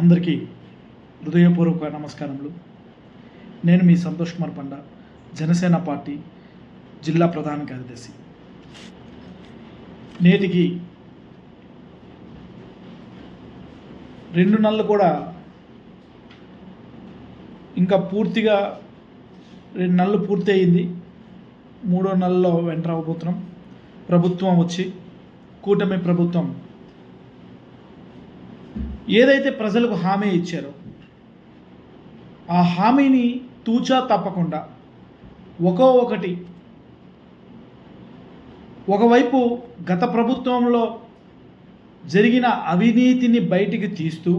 అందరికీ హృదయపూర్వక నమస్కారములు. నేను మీ సంతోష్ కుమార్ పండ జనసేన పార్టీ జిల్లా ప్రధాన కార్యదర్శి. నేటికి రెండు నెలలు కూడా ఇంకా పూర్తిగా రెండు నెలలు పూర్తి అయింది. మూడో నెలలో ఎంటర్ అవ్వబోతున్నాం ప్రభుత్వం వచ్చి కూటమి ప్రభుత్వం ఏదైతే ప్రజలకు హామీ ఇచ్చారో ఆ హామీని తూచా తప్పకుండా ఒక్కో ఒకటి ఒకవైపు గత ప్రభుత్వంలో జరిగిన అవినీతిని బయటికి తీస్తూ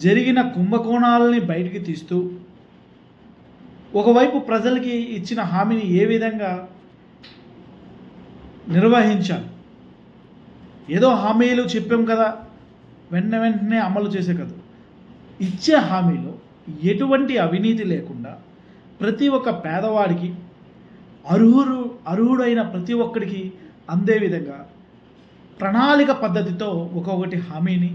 జరిగిన కుంభకోణాలని బయటికి తీస్తూ ఒకవైపు ప్రజలకి ఇచ్చిన హామీని ఏ విధంగా నిర్వహించాలి? ఏదో హామీలు చెప్పాం కదా వెంట వెంటనే అమలు చేసే కాదు ఇచ్చే హామీలో ఎటువంటి అవినీతి లేకుండా ప్రతి ఒక్క పేదవాడికి అర్హుడు అర్హుడైన ప్రతి ఒక్కడికి అందే విధంగా ప్రణాళిక పద్ధతితో ఒక్కొక్కటి హామీని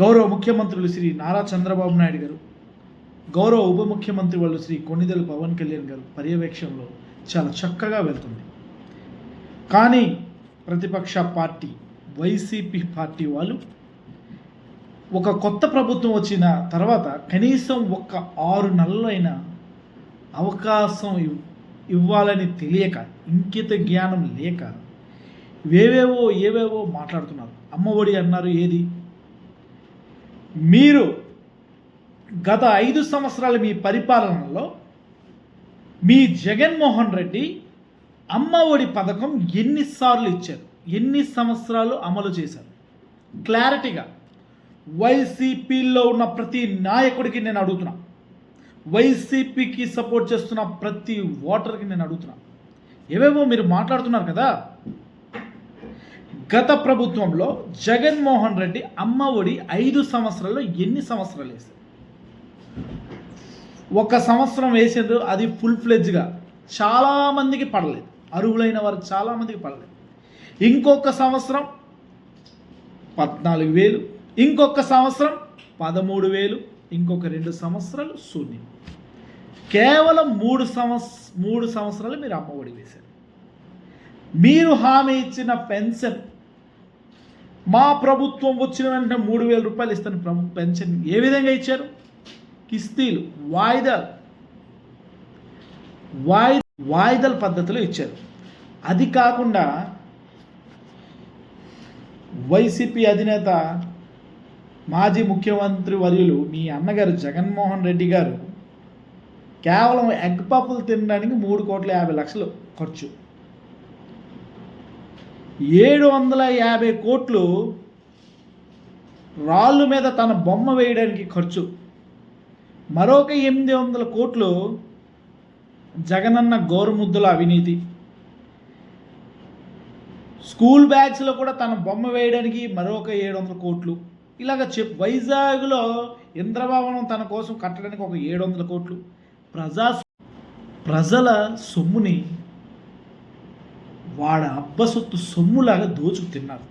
గౌరవ ముఖ్యమంత్రులు శ్రీ నారా చంద్రబాబు నాయుడు గారు గౌరవ ఉప ముఖ్యమంత్రి వాళ్ళు శ్రీ కొన్నిదెల పవన్ కళ్యాణ్ గారు పర్యవేక్షణలో చాలా చక్కగా వెళ్తుంది. కానీ ప్రతిపక్ష పార్టీ వైసీపీ పార్టీ వాళ్ళు ఒక కొత్త ప్రభుత్వం వచ్చిన తర్వాత కనీసం ఒక ఆరు నెలలైన అవకాశం ఇవ్- ఇవ్వాలని తెలియక ఇంకిత జ్ఞానం లేక వేవేవో ఏవేవో మాట్లాడుతున్నారు. అమ్మఒడి అన్నారు ఏది? మీరు గత ఐదు సంవత్సరాల మీ పరిపాలనలో మీ జగన్మోహన్ రెడ్డి అమ్మ ఒడి పథకం ఎన్నిసార్లు ఇచ్చారు? ఎన్ని సంవత్సరాలు అమలు చేశారు? క్లారిటీగా. వైసీపీలో ఉన్న ప్రతి నాయకుడికి నేను అడుగుతున్నా. వైసీపీకి సపోర్ట్ చేస్తున్న ప్రతి ఓటర్కి నేను అడుగుతున్నా. ఏవేవో మీరు మాట్లాడుతున్నారు కదా? గత ప్రభుత్వంలో జగన్మోహన్ రెడ్డి అమ్మ ఒడి ఐదు సంవత్సరాల్లో ఎన్ని సంవత్సరాలు వేశారు? ఒక సంవత్సరం వేసేందుకు అది ఫుల్ ఫ్లెడ్జ్గా చాలామందికి పడలేదు. అరువులైన వారు చాలామందికి పడలేదు. ఇంకొక సంవత్సరం పద్నాలుగు వేలు ఇంకొక సంవత్సరం పదమూడు వేలు ఇంకొక రెండు సంవత్సరాలు శూన్యం. కేవలం మూడు సంవత్స మూడు సంవత్సరాలు మీరు అమ్మఒడి వేశారు. మీరు హామీ ఇచ్చిన పెన్షన్ మా ప్రభుత్వం వచ్చిన వెంటనే మూడు వేల రూపాయలు ఇస్తాను. ప్రభు పెన్షన్ ఏ విధంగా ఇచ్చారు? కిస్తీలు వాయిదాలు. వాయి వాయిదాల పద్ధతిలో ఇచ్చారు. అది కాకుండా వైసీపీ అధినేత మాజీ ముఖ్యమంత్రి వర్యులు మీ అన్నగారు జగన్మోహన్ రెడ్డి గారు కేవలం ఎగ్ పప్పులు తినడానికి మూడు కోట్ల యాభై లక్షలు ఖర్చు. ఏడు వందల యాభై కోట్లు రాళ్ళు మీద తన బొమ్మ వేయడానికి ఖర్చు. మరొక ఎనిమిది వందల కోట్లు జగనన్న గోరుముద్దుల అవినీతి. స్కూల్ బ్యాగ్స్లో కూడా తన బొమ్మ వేయడానికి మరొక ఏడు వందల కోట్లు. ఇలాగ చెప్ వైజాగ్లో ఇంద్రభవనం తన కోసం కట్టడానికి ఒక ఏడు వందల కోట్లు. ప్రజా ప్రజల సొమ్ముని వాడ అబ్బసొత్తు సొమ్ములాగా దోచుకు తిన్నారు.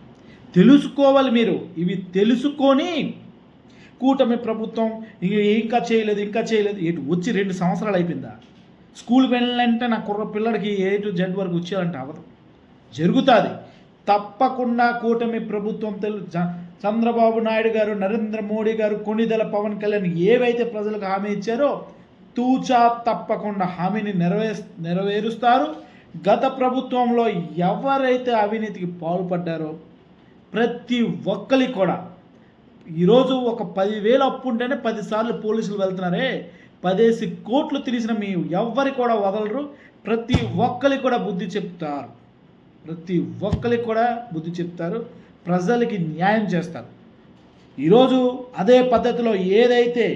తెలుసుకోవాలి మీరు. ఇవి తెలుసుకొని కూటమి ప్రభుత్వం ఇంకా చేయలేదు ఇంకా చేయలేదు. ఎటు వచ్చి రెండు సంవత్సరాలు అయిపోయిందా? స్కూల్కి వెళ్ళాలంటే నా కుర్ర పిల్లడికి ఏ టు జెడ్ వరకు వచ్చేయాలంటే అవ్వదు. జరుగుతుంది. తప్పకుండా కూటమి ప్రభుత్వం తెలు చంద్రబాబు నాయుడు గారు నరేంద్ర మోడీ గారు కొణిదల పవన్ కళ్యాణ్ ఏవైతే ప్రజలకు హామీ ఇచ్చారో తూచా తప్పకుండా హామీని నెరవే నెరవేరుస్తారు. గత ప్రభుత్వంలో ఎవరైతే అవినీతికి పాల్పడ్డారో ప్రతి ఒక్కరికి కూడా ఈరోజు ఒక పదివేలు అప్పు ఉంటేనే పదిసార్లు పోలీసులు వెళ్తున్నారే. పదేసి కోట్లు తెలిసిన మీ ఎవ్వరి కూడా వదలరు. ప్రతి ఒక్కరికి కూడా బుద్ధి చెప్తారు. ప్రతి ఒక్కరికి కూడా బుద్ధి చెప్తారు ప్రజలకి న్యాయం చేస్తారు. ఈరోజు అదే పద్ధతిలో ఏదైతే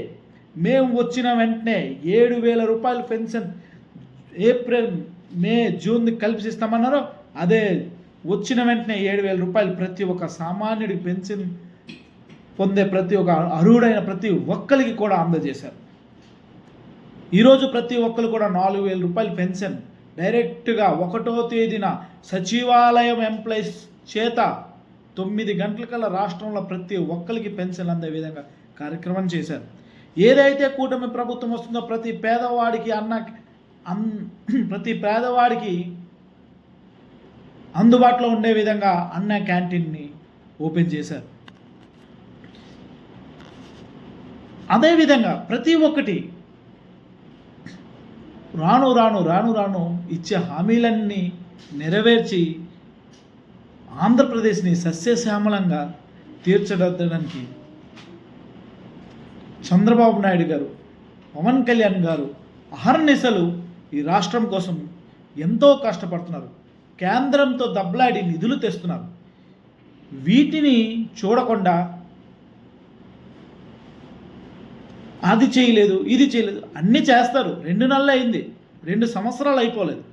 మేము వచ్చిన వెంటనే ఏడు వేల రూపాయల పెన్షన్ ఏప్రిల్ మే జూన్ కల్పిస్తామన్నారో అదే వచ్చిన వెంటనే ఏడు వేల రూపాయలు ప్రతి ఒక్క సామాన్యుడికి పెన్షన్ పొందే ప్రతి ఒక్క అర్హుడైన ప్రతి ఒక్కరికి కూడా అందజేశారు. ఈరోజు ప్రతి ఒక్కరు కూడా నాలుగు వేల రూపాయలు పెన్షన్ డైరెక్ట్గా ఒకటో తేదీన సచివాలయం ఎంప్లాయీస్ చేత తొమ్మిది గంటలకల్లా రాష్ట్రంలో ప్రతి ఒక్కరికి పెన్షన్ అందే విధంగా కార్యక్రమం చేశారు. ఏదైతే కూటమి ప్రభుత్వం వస్తుందో ప్రతి పేదవాడికి అన్న అన్ ప్రతి పేదవాడికి అందుబాటులో ఉండే విధంగా అన్న క్యాంటీన్ని ఓపెన్ చేశారు. అదేవిధంగా ప్రతి ఒక్కటి రాను రాను రాను రాను ఇచ్చే హామీలన్నీ నెరవేర్చి ఆంధ్రప్రదేశ్ని సస్యశ్యామలంగా తీర్చడానికి చంద్రబాబు నాయుడు గారు పవన్ కళ్యాణ్ గారు అహర్నిశలు ఈ రాష్ట్రం కోసం ఎంతో కష్టపడుతున్నారు. కేంద్రంతో దబ్బలాడి నిధులు తెస్తున్నారు. వీటిని చూడకుండా అది చేయలేదు ఇది చేయలేదు. అన్నీ చేస్తారు. రెండు నెలలు అయింది. రెండు సంవత్సరాలు అయిపోలేదు.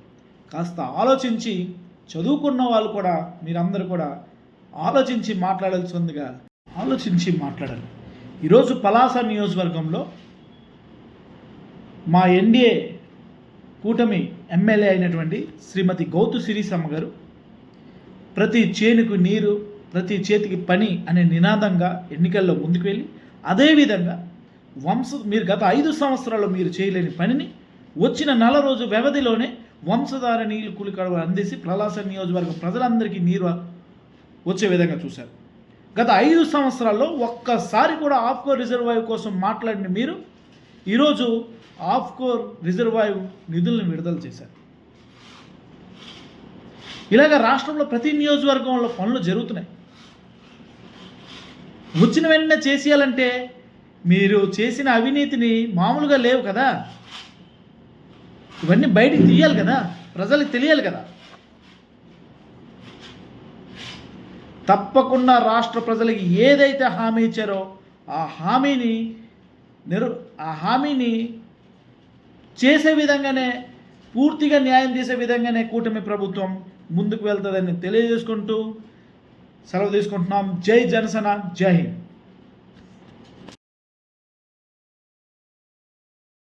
కాస్త ఆలోచించి చదువుకున్న వాళ్ళు కూడా మీరందరూ కూడా ఆలోచించి మాట్లాడాల్సిందిగా ఆలోచించి మాట్లాడాలి. ఈరోజు పలాస నియోజకవర్గంలో మా ఎన్డీఏ కూటమి ఎమ్మెల్యే అయినటువంటి శ్రీమతి గౌతు సిరిసమ్మ గారు ప్రతి చేనుకు నీరు ప్రతి చేతికి పని అనే నినాదంగా ఎన్నికల్లో ముందుకు వెళ్ళి అదేవిధంగా వంశ మీరు గత ఐదు సంవత్సరాలు మీరు చేయలేని పనిని వచ్చిన నెల రోజు వ్యవధిలోనే వంశధార నీళ్ళు కులికడ అందేసి ప్రలాస నియోజకవర్గం ప్రజలందరికీ నీరు వచ్చే విధంగా చూశారు. గత ఐదు సంవత్సరాల్లో ఒక్కసారి కూడా ఆఫ్కోర్ రిజర్వాయర్ కోసం మాట్లాడిన మీరు ఈరోజు ఆఫ్కోర్ రిజర్వాయర్ నిధులను విడుదల చేశారు. ఇలాగ రాష్ట్రంలో ప్రతి నియోజకవర్గంలో పనులు జరుగుతున్నాయి. వచ్చిన వెంటనే చేసేయాలంటే మీరు చేసిన అవినీతిని మామూలుగా లేవు కదా. ఇవన్నీ బయటికి తీయాలి కదా. ప్రజలకు తెలియాలి కదా. తప్పకుండా రాష్ట్ర ప్రజలకి ఏదైతే హామీ ఇచ్చారో ఆ హామీని నిరు ఆ హామీని చేసే విధంగానే పూర్తిగా న్యాయం చేసే విధంగానే కూటమి ప్రభుత్వం ముందుకు వెళ్తుందని తెలియజేసుకుంటూ సెలవు తీసుకుంటున్నాం. జై జనసేన జై హింద్.